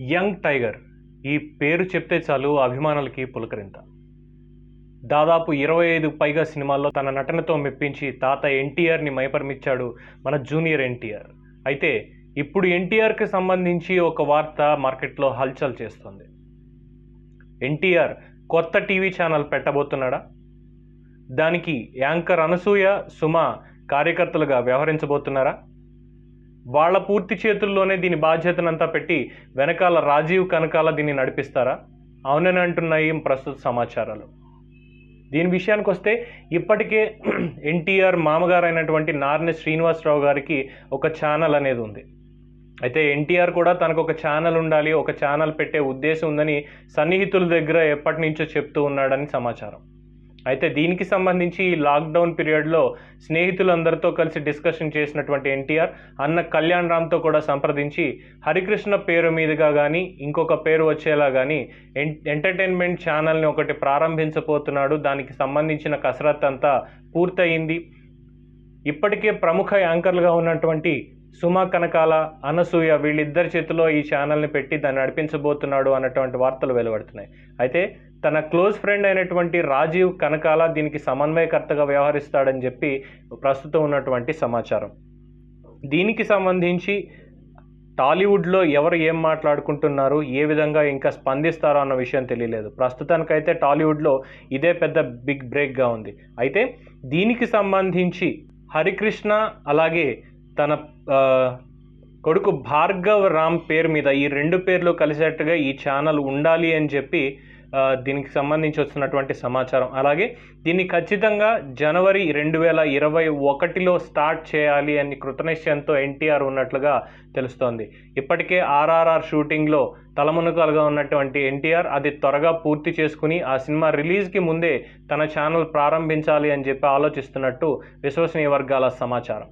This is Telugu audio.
యంగ్ టైగర్ ఈ పేరు చెప్తే చాలు అభిమానులకి పులకరింత. దాదాపు ఇరవై ఐదు పైగా సినిమాల్లో తన నటనతో మెప్పించి తాత ఎన్టీఆర్ని మైపరమిచ్చాడు మన జూనియర్ ఎన్టీఆర్. అయితే ఇప్పుడు ఎన్టీఆర్కి సంబంధించి ఒక వార్త మార్కెట్లో హల్చల్ చేస్తుంది. ఎన్టీఆర్ కొత్త టీవీ ఛానల్ పెట్టబోతున్నాడా? దానికి యాంకర్ అనసూయ సుమ కార్యకర్తలుగా వ్యవహరించబోతున్నారా? వాళ్ళ పూర్తి చేతుల్లోనే దీని బాధ్యతనంతా పెట్టి వెనకాల రాజీవ్ కనకాల దీన్ని నడిపిస్తారా? అవునని అంటున్నాయి ప్రస్తుత సమాచారాలు. దీని విషయానికి వస్తే ఇప్పటికే ఎన్టీఆర్ మామగారు అయినటువంటి నార్నె శ్రీనివాసరావు గారికి ఒక ఛానల్ అనేది ఉంది. అయితే ఎన్టీఆర్ కూడా తనకు ఒక ఛానల్ ఉండాలి ఒక ఛానల్ పెట్టే ఉద్దేశం ఉందని సన్నిహితుల దగ్గర ఎప్పటి నుంచో చెప్తూ ఉన్నాడని సమాచారం. అయితే దీనికి సంబంధించి ఈ లాక్డౌన్ పీరియడ్లో స్నేహితులందరితో కలిసి డిస్కషన్ చేసినటువంటి ఎన్టీఆర్ అన్న కళ్యాణ్ రామ్తో కూడా సంప్రదించి హరికృష్ణ పేరు మీదుగా కానీ ఇంకొక పేరు వచ్చేలా కానీ ఎన్ ఎంటర్టైన్మెంట్ ఛానల్ని ఒకటి ప్రారంభించబోతున్నాడు. దానికి సంబంధించిన కసరత్ అంతా పూర్తయింది. ఇప్పటికే ప్రముఖ యాంకర్లుగా ఉన్నటువంటి సుమా కనకాల అనసూయ వీళ్ళిద్దరి చేతిలో ఈ ఛానల్ని పెట్టి దాన్ని నడిపించబోతున్నాడు అన్నటువంటి వార్తలు వెలువడుతున్నాయి. అయితే తన క్లోజ్ ఫ్రెండ్ అయినటువంటి రాజీవ్ కనకాల దీనికి సమన్వయకర్తగా వ్యవహరిస్తాడని చెప్పి ప్రస్తుతం ఉన్నటువంటి సమాచారం. దీనికి సంబంధించి టాలీవుడ్లో ఎవరు ఏం మాట్లాడుకుంటున్నారు ఏ విధంగా ఇంకా స్పందిస్తారో అన్న విషయం తెలియలేదు. ప్రస్తుతానికైతే టాలీవుడ్లో ఇదే పెద్ద బిగ్ బ్రేక్గా ఉంది. అయితే దీనికి సంబంధించి హరికృష్ణ అలాగే తన కొడుకు భార్గవ్ రామ్ పేరు మీద ఈ రెండు పేర్లు కలిసేట్టుగా ఈ ఛానల్ ఉండాలి అని చెప్పి దీనికి సంబంధించి వస్తున్నటువంటి సమాచారం. అలాగే దీన్ని ఖచ్చితంగా జనవరి రెండు వేల ఇరవై ఒకటిలో స్టార్ట్ చేయాలి అని కృతనిశ్చయంతో ఎన్టీఆర్ ఉన్నట్లుగా తెలుస్తోంది. ఇప్పటికే ఆర్ఆర్ఆర్ షూటింగ్లో తలమునకలుగా ఉన్నటువంటి ఎన్టీఆర్ అది త్వరగా పూర్తి చేసుకుని ఆ సినిమా రిలీజ్కి ముందే తన ఛానల్ ప్రారంభించాలి అని చెప్పి ఆలోచిస్తున్నట్టు విశ్వసనీయ వర్గాల సమాచారం.